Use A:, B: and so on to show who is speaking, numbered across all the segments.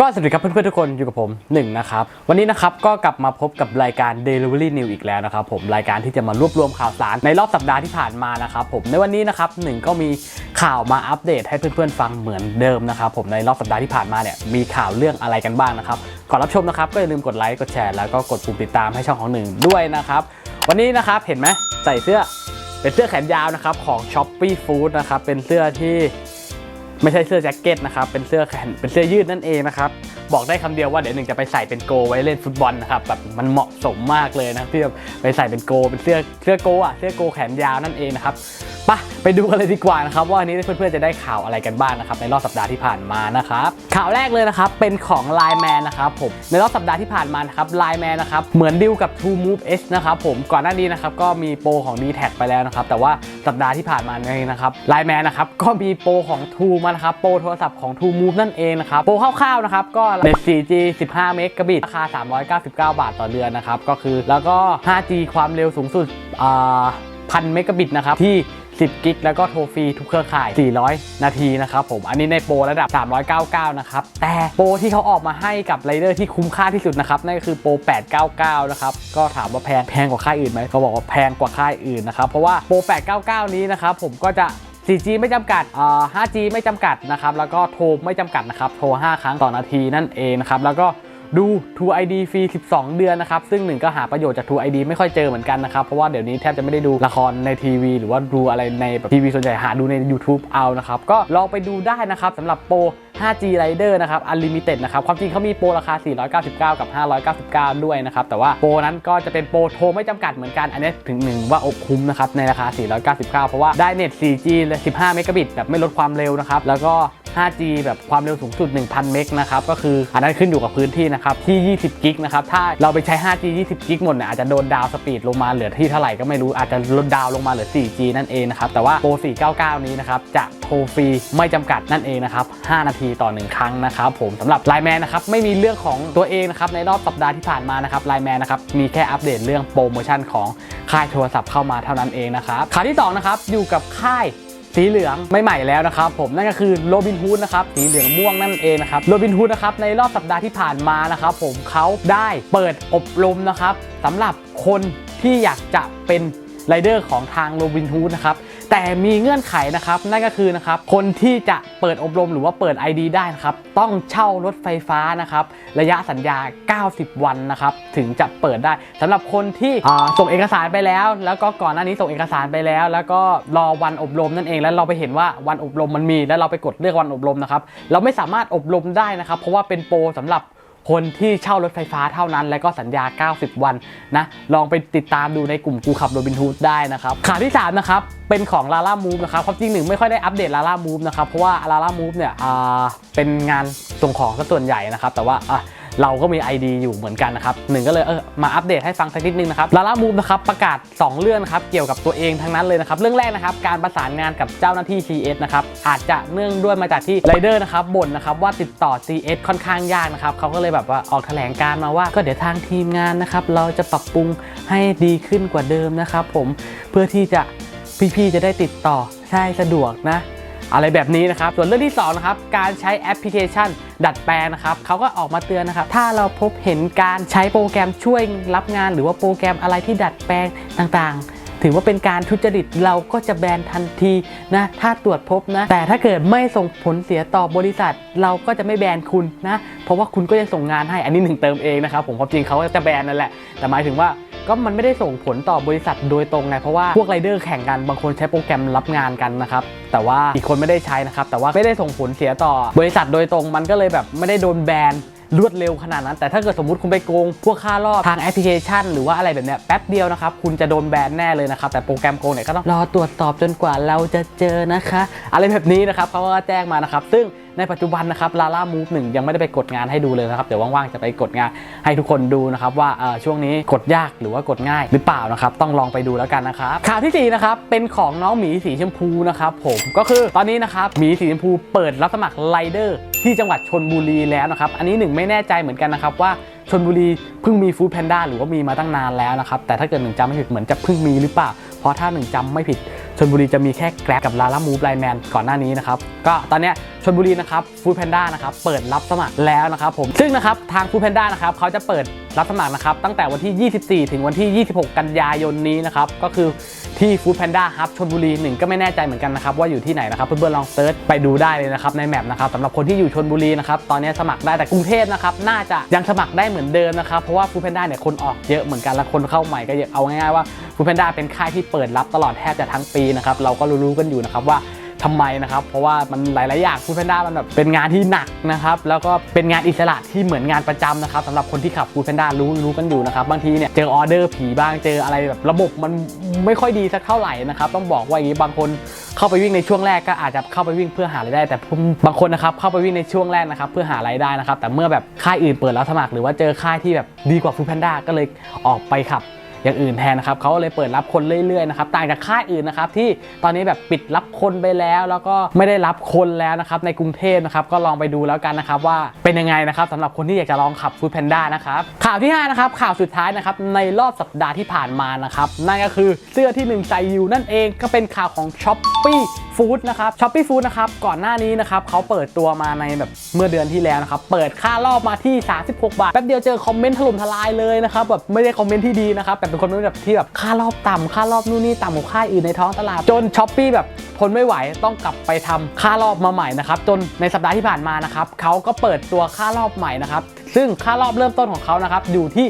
A: ก็สวัสดีครับเพื่อนๆทุกคนอยู่กับผมหนึ่งนะครับวันนี้นะครับก็กลับมาพบกับรายการ Delivery New อีกแล้วนะครับผมรายการที่จะมารวบรวมข่าวสารในรอบสัปดาห์ที่ผ่านมานะครับผมในวันนี้นะครับหนึ่งก็มีข่าวมาอัปเดตให้เพื่อนๆฟังเหมือนเดิมนะครับผมในรอบสัปดาห์ที่ผ่านมาเนี่ยมีข่าวเรื่องอะไรกันบ้างนะครับก่อนรับชมนะครับก็อย่าลืมกดไลค์กดแชร์แล้วก็กดปุ่มติดตามให้ช่องของหนึ่งด้วยนะครับวันนี้นะครับเห็นไหมใส่เสื้อเป็นเสื้อแขนยาวนะครับของ s h o p e e Food นะครับเป็นเสื้อที่ ไม่ใช่เสื้อแจ็คเก็ตนะครับ เป็นเสื้อแขน เป็นเสื้อยืดนั่นเองนะครับ บอกได้คำเดียวว่าเดี๋ยวหนึ่งจะไปใส่เป็นโกไว้เล่นฟุตบอลนะครับ แบบมันเหมาะสมมากเลยนะที่จะไปใส่เป็นโก เป็นเสื้อ เสื้อโกอะ เสื้อโกแขนยาวนั่นเองนะครับ ปะไปดูกันเลยดีกว่านะครับว่าวันนี้เพื่อนๆจะได้ข่าวอะไรกันบ้างนะครับในรอบสัปดาห์ที่ผ่านมานะครับข่าวแรกเลยนะครับเป็นของ Line Man นะครับผมในรอบสัปดาห์ที่ผ่านมานะครับ Line Man นะครับเหมือนดิวกับ True Move S นะครับผมก่อนหน้านี้นะครับก็มีโปรของ d t แทไปแล้วนะครับแต่ว่าสัปดาห์ที่ผ่านมานี่นะครับ Line Man นะครับก็มีโปรของ True มานะครับโปรโทรศัพท์ของ True Move นั่นเองนะครับโปรคร่าวๆนะครับก็เน็ต 4G 15 เมกะบิตราคา 399 บาทต่อเดือนนะครับก็คือแล้วก็ 5G ความเร็วสูงสุดพันเมกะบิตนะครับที่ 10 กิกแล้วก็โทรฟรีทุกเครือข่าย 400 นาทีนะครับผม อันนี้ในโปรระดับ 399 นะครับ แต่โปรที่เขาออกมาให้กับไรเดอร์ที่คุ้มค่าที่สุดนะครับ นั่นก็คือโปร 899 นะครับ ก็ถามว่าแพง แพงกว่าค่ายอื่นไหมเขาบอกว่าแพงกว่าค่ายอื่นนะครับ เพราะว่าโปร 899 นี้นะครับผมก็จะ 4G ไม่จำกัดอ่า 5G ไม่จำกัดนะครับ แล้วก็โทรไม่จำกัดนะครับ โทร 5 ครั้งต่อนาทีนั่นเองนะครับ แล้วก็ ดู True ID ฟรี 12 เดือนนะครับ ซึ่งหนึ่งก็หาประโยชน์จาก True ID ไม่ค่อยเจอเหมือนกันนะครับ เพราะว่าเดี๋ยวนี้แทบจะไม่ได้ดูละครในทีวี หรือว่าดูอะไรในแบบทีวีส่วนใหญ่หาดูใน YouTube เอานะครับ ก็ลองไปดูได้นะครับสำหรับโปร 5G Rider นะครับ Unlimited นะครับ ความจริงเขามีโปรราคา 499 กับ 599 ด้วยนะครับ แต่ว่าโปรนั้นก็จะเป็นโปรโทรไม่จำกัดเหมือนกัน อันนี้ถึงหนึ่งว่าอบคุ้มนะครับ ในราคา 499 เพราะว่าได้เน็ต 4G และ15 เมกะบิตแบบไม่ลดความเร็วนะครับ แล้วก็ 5G แบบความเร็วสูงสุด 1,000 เมกนะครับ ก็คืออันนั้นขึ้นอยู่กับพื้นที่นะครับ ที่ 20 กิกนะครับ ถ้าเราไปใช้ 5G 20 กิกหมดเนี่ยอาจจะโดนดาวสปีดลงมาเหลือที่เท่าไหร่ก็ไม่รู้ อาจจะลดดาวลงมาเหลือ 4G นั่นเองนะครับ แต่ว่าโปร499 นี้นะครับ จะโทรฟรีไม่จำกัดนั่นเองนะครับ 5 นาทีต่อ 1 ครั้งนะครับผมสำหรับไลแมนนะครับ ไม่มีเรื่องของตัวเองนะครับ ในรอบสัปดาห์ที่ผ่านมานะครับไลแมนนะครับ มีแค่อัปเดตเรื่องโปรโมชั่นของค่ายโทรศัพท์เข้ามาเท่านั้นเองนะครับข่าวที่สองนะครับอยู่กับค่าย สีเหลืองไม่ใหม่แล้วนะครับผมนั่นก็คือโรบินฮูดนะครับสีเหลืองม่วงนั่นเองนะครับโรบินฮูดนะครับในรอบสัปดาห์ที่ผ่านมานะครับผมเขาได้เปิดอบรมนะครับสำหรับคนที่อยากจะเป็นไรเดอร์ของทางโรบินฮูดนะครับ แต่มีเงื่อนไขนะครับนั่นก็คือนะครับคนที่จะเปิดอบรมหรือว่าเปิด ID ได้นะครับต้องเช่ารถไฟฟ้านะครับระยะสัญญา 90 วันนะครับถึงจะเปิดได้สำหรับคนที่อ่าส่งเอกสารไปแล้ว แล้วก็ก่อนหน้านี้ส่งเอกสารไปแล้ว แล้วก็รอวันอบรมนั่นเองแล้วเราไปเห็นว่าวันอบรมมันมี แล้วเราไปกดเลือกวันอบรมนะครับเราไม่สามารถอบรมได้นะครับเพราะว่าเป็นโปรสำหรับ คนที่เช่ารถไฟฟ้าเท่านั้น และก็สัญญา 90 วันนะลองไปติดตามดูในกลุ่มกูขับโรบินทูดได้นะครับข่าวที่3นะครับเป็นของลาล่ามูฟนะครับความจริงหนึ่งไม่ค่อยได้อัปเดตลาล่ามูฟนะครับเพราะว่าลาล่ามูฟเนี่ยอ่าเป็นงานส่งของซะส่วนใหญ่นะครับแต่ว่าอะ เราก็มี ID อยู่เหมือนกันนะครับหนึ่งก็เลยเออมาอัปเดตให้ฟังสักนิดนึงนะครับ l a l a Move นะครับประกาศ 2 เรื่องนะครับเกี่ยวกับตัวเองทั้งนั้นเลยนะครับเรื่องแรกนะครับการประสานงานกับเจ้าหน้าที่ CS นะครับอาจจะเนื่องด้วยมาจากที่ไรเดอร์นะครับบ่นนะครับว่าติดต่อ CS ค่อนข้างยากนะครับเขาก็เลยแบบว่าออกแถลงการมาว่าก็เดี๋ยวทางทีมงานนะครับเราจะปรับปรุงให้ดีขึ้นกว่าเดิมนะครับผมเพื่อที่จะพี่ๆจะได้ติดต่อใช่สะดวกนะ อะไรแบบนี้นะครับ ส่วนเรื่องที่2นะครับการใช้แอปพลิเคชัน ดัดแปลงนะครับเขาก็ออกมาเตือนนะครับ ถ้าเราพบเห็นการใช้โปรแกรมช่วยรับงาน หรือว่าโปรแกรมอะไรที่ดัดแปลงต่างๆถือว่าเป็นการทุจริตเราก็จะแบนทันทีนะถ้าตรวจพบนะ แต่ถ้าเกิดไม่ส่งผลเสียต่อบริษัท เราก็จะไม่แบนคุณนะ เพราะว่าคุณก็จะส่งงานให้อันนี้หนึ่งเติมเองนะครับผมความจริงเขาจะแบนนั่นแหละ แต่หมายถึงว่า ก็มันไม่ได้ส่งผลต่อบริษัทโดยตรงไงเพราะว่าพวกไรเดอร์แข่งกันบางคนใช้โปรแกรมรับงานกันนะครับแต่ว่าอีกคนไม่ได้ใช้นะครับแต่ว่าไม่ได้ส่งผลเสียต่อบริษัทโดยตรงมันก็เลยแบบไม่ได้โดนแบนรวดเร็วขนาดนั้น แต่ถ้าเกิดสมมติคุณไปโกง พวกค่ารอบทางแอปพลิเคชัน หรือว่าอะไรแบบเนี้ยแป๊บเดียวนะครับ คุณจะโดนแบนแน่เลยนะครับ แต่โปรแกรมโกงเนี่ยก็ต้องรอตรวจสอบจนกว่าเราจะเจอนะคะ อะไรแบบนี้นะครับเขาก็แจ้งมานะครับ ซึ่งในปัจจุบันนะครับลาล่ามูฟหนึ่งยังไม่ได้ไปกดงานให้ดูเลยนะครับ เดี๋ยวว่างๆจะไปกดงานให้ทุกคนดูนะครับ ว่าช่วงนี้กดยากหรือว่ากดง่ายหรือเปล่านะครับ ต้องลองไปดูแล้วกันนะครับข่าวที่สี่นะครับเป็นของน้องหมีสีชมพูนะครับผมก็คือตอนนี้นะครับหมีสีชมพูเปิดรับสมัครไรเดอร์ที่จังหวัดชนบุรีแล้วนะครับ อันนี้หนึ่งไม่แน่ใจเหมือนกันนะครับว่าชนบุรีเพิ่งมีฟู้ดแพนด้าหรือว่ามีมาตั้งนานแล้วนะครับ แต่ถ้าเกิดหนึ่งจำไม่ผิดเหมือนจะเพิ่งมีหรือเปล่า เพราะถ้าหนึ่งจำไม่ผิดชนบุรีจะมีแค่แกร็บกับลาล่ามูฟไลแมนก่อนหน้านี้นะครับ ก็ตอนเนี้ย ชลบุรีนะครับฟู้ดแพนด้านะครับเปิดรับสมัครแล้วนะครับผมซึ่งนะครับทางฟู้ดแพนด้านะครับเขาจะเปิดรับสมัครนะครับตั้งแต่วันที่ 24 ถึงวันที่ 26 กันยายนนี้นะครับก็คือที่ฟู้ดแพนด้าฮับชลบุรีหนึ่งก็ไม่แน่ใจเหมือนกันนะครับว่าอยู่ที่ไหนนะครับเพื่อนๆลองเซิร์ชไปดูได้เลยนะครับในแมปนะครับสำหรับคนที่อยู่ชลบุรีนะครับตอนนี้สมัครได้แต่กรุงเทพนะครับน่าจะยังสมัครได้เหมือนเดิมนะครับเพราะว่าฟู้ดแพนด้าเนี่ยคนออกเยอะเหมือนกันและคนเข้าใหม่ก็เยอะเอาง่ายๆว่าฟู้ดแพนด้าเป็นค่ายที่เปิดรับตลอดแทบจะทั้งปีนะครับเราก็รู้ๆกันอยู่นะครับว่า ทำไมนะครับ เพราะว่ามันหลาย ๆ อย่างฟูดแพนด้ามันแบบเป็นงานที่หนักนะครับ แล้วก็เป็นงานอิสระที่เหมือนงานประจำนะครับสำหรับคนที่ขับฟูดแพนด้ารู้รู้กันอยู่นะครับ บางทีเนี่ยเจอออเดอร์ผีบ้างเจออะไรแบบระบบมันไม่ค่อยดีสักเท่าไหร่นะครับ ต้องบอกว่าอย่างนี้บางคนเข้าไปวิ่งในช่วงแรกก็อาจจะเข้าไปวิ่งเพื่อหารายได้ แต่บางคนนะครับเข้าไปวิ่งในช่วงแรกนะครับเพื่อหารายได้นะครับ แต่เมื่อแบบค่ายอื่นเปิดรับสมัคร หรือว่าเจอค่ายที่แบบดีกว่าฟูดแพนด้าก็เลยออกไปขับ อย่างอื่นแทนนะครับเขาเลยเปิดรับคนเรื่อยๆนะครับต่างจากค่ายอื่นนะครับที่ตอนนี้แบบปิดรับคนไปแล้ว แล้วก็ไม่ได้รับคนแล้วนะครับในกรุงเทพนะครับก็ลองไปดูแล้วกันนะครับว่าเป็นยังไงนะครับสำหรับคนที่อยากจะลองขับฟู้ดแพนด้านะครับข่าวที่5นะครับข่าวสุดท้ายนะครับในรอบสัปดาห์ที่ผ่านมานะครับนั่นก็คือเสื้อที่หนึ่งใสอยู่นั่นเองก็เป็นข่าวของ s h อ p e e Food นะครับ s h อ p e e Food นะครับก่อนหน้านี้นะครับเขาเปิดตัวมาในแบบเมื่อเดือนที่แล้วนะครับเปิดค่ารอบมาที่ 36 บาทแป๊บเดียวเจอคอมเมนต์ถล่มทลายเลยนะครับแบบไม่ได้คอมเมนต์ที่ดีนะครับเป็นคนแบบที่แบบค่ารอบต่ำค่ารอบนู่นนี่ต่ำกว่าค่ายอื่นในท้องตลาด จนช้อปปี้แบบทนไม่ไหวต้องกลับไปทำค่ารอบมาใหม่นะครับจนในสัปดาห์ที่ผ่านมานะครับเขาก็เปิดตัวค่ารอบใหม่นะครับ ซึ่งค่ารอบเริ่มต้นของเขานะครับอยู่ที่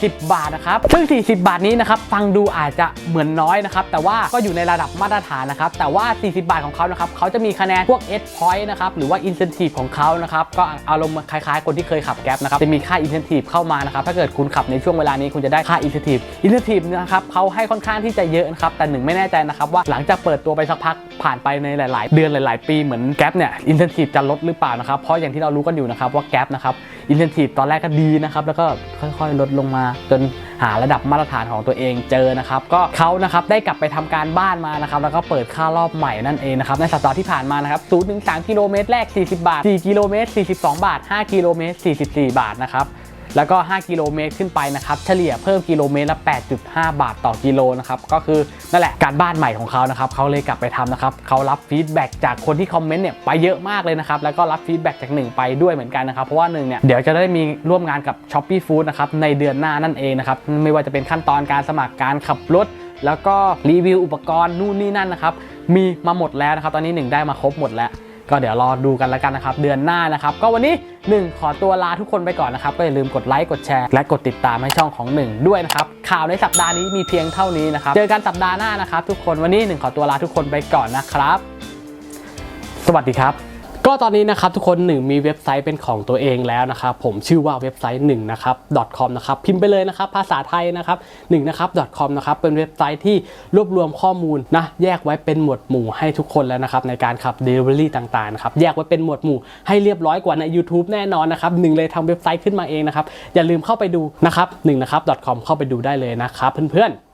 A: 40 บาทนะครับซึ่ง 40 บาทนี้นะครับฟังดูอาจจะเหมือนน้อยนะครับแต่ว่าก็อยู่ในระดับมาตรฐานนะครับแต่ว่า 40 บาทของเขานะครับเขาจะมีคะแนนพวก S point นะครับหรือว่า incentive ของเขานะครับก็อารมณ์คล้ายๆ คนที่เคยขับแก๊ปนะครับจะมีค่า incentive เข้ามานะครับถ้าเกิดคุณขับในช่วงเวลานี้คุณจะได้ค่า incentive incentive นะครับเขาให้ค่อนข้างที่จะเยอะนะครับแต่หนึ่งไม่แน่ใจนะครับว่าหลังจากเปิดตัวไปสักพัก ผ่านไปในหลาย ๆ เดือนหลาย ๆ ปีเหมือนแก๊ปเนี่ย incentive จะลดหรือเปล่านะครับเพราะอย่างที่เรารู้กันอยู่นะครับว่าแก๊ปนะครับ incentive ตอนแรกก็ดีนะครับแล้วก็ค่อย ๆ ลดลงมา จนหาระดับมาตรฐานของตัวเองเจอนะครับก็เขานะครับได้กลับไปทำการบ้านมานะครับแล้วก็เปิดค่ารอบใหม่นั่นเองนะครับในสัปดาห์ที่ผ่านมานะครับ0ถึง3กิโลเมตรแรก 40 บาท 4 กิโลเมตร 42 บาท 5 กิโลเมตร 44 บาทนะครับ แล้วก็ 5 กิโลเมตรขึ้นไปนะครับเฉลี่ยเพิ่มกิโลเมตรละ 8.5 บาทต่อกิโลนะครับก็คือนั่นแหละการบ้านใหม่ของเขานะครับเขาเลยกลับไปทำนะครับเขารับฟีดแบ็กจากคนที่คอมเมนต์เนี่ยไปเยอะมากเลยนะครับแล้วก็รับฟีดแบ็กจากหนึ่งไปด้วยเหมือนกันนะครับเพราะว่าหนึ่งเนี่ยเดี๋ยวจะได้มีร่วมงานกับ s h อ p e e Food นะครับในเดือนหน้านั่นเองนะครับไม่ว่าจะเป็นขั้นตอนการสมัครการขับรถแล้วก็รีวิวอุปกรณ์นู่นนี่นั่นนะครับมีมาหมดแล้วนะครับตอนนี้หนึ่งได้มาครบหมดแล้ว ก็เดี๋ยวรอดูกันแล้วกันนะครับเดือนหน้านะครับก็วันนี้ 1 ขอตัวลาทุกคนไปก่อนนะครับก็อย่าลืมกดไลค์กดแชร์และกดติดตามให้ช่องของ 1 ด้วยนะครับข่าวในสัปดาห์นี้มีเพียงเท่านี้นะครับเจอกันสัปดาห์หน้านะครับทุกคนวันนี้ 1 ขอตัวลาทุกคนไปก่อนนะครับ สวัสดีครับ ก็ตอนนี้นะครับทุกคนหนึ่งมีเว็บไซต์เป็นของตัวเองแล้วนะครับผมชื่อว่าเว็บไซต์1นะครับ .com นะครับพิมพ์ไปเลยนะครับภาษาไทยนะครับ1นะครับ .com นะครับเป็นเว็บไซต์ที่รวบรวมข้อมูลนะแยกไว้เป็นหมวดหมู่ให้ทุกคนแล้วนะครับในการขับ Delivery ต่างๆนะครับแยกไว้เป็นหมวดหมู่ให้เรียบร้อยกว่าใน YouTube แน่นอนนะครับหนึ่งเลยทำเว็บไซต์ขึ้นมาเองนะครับอย่าลืมเข้าไปดูนะครับ1นะครับ .com เข้าไปดูได้เลยนะครับเพื่อนๆ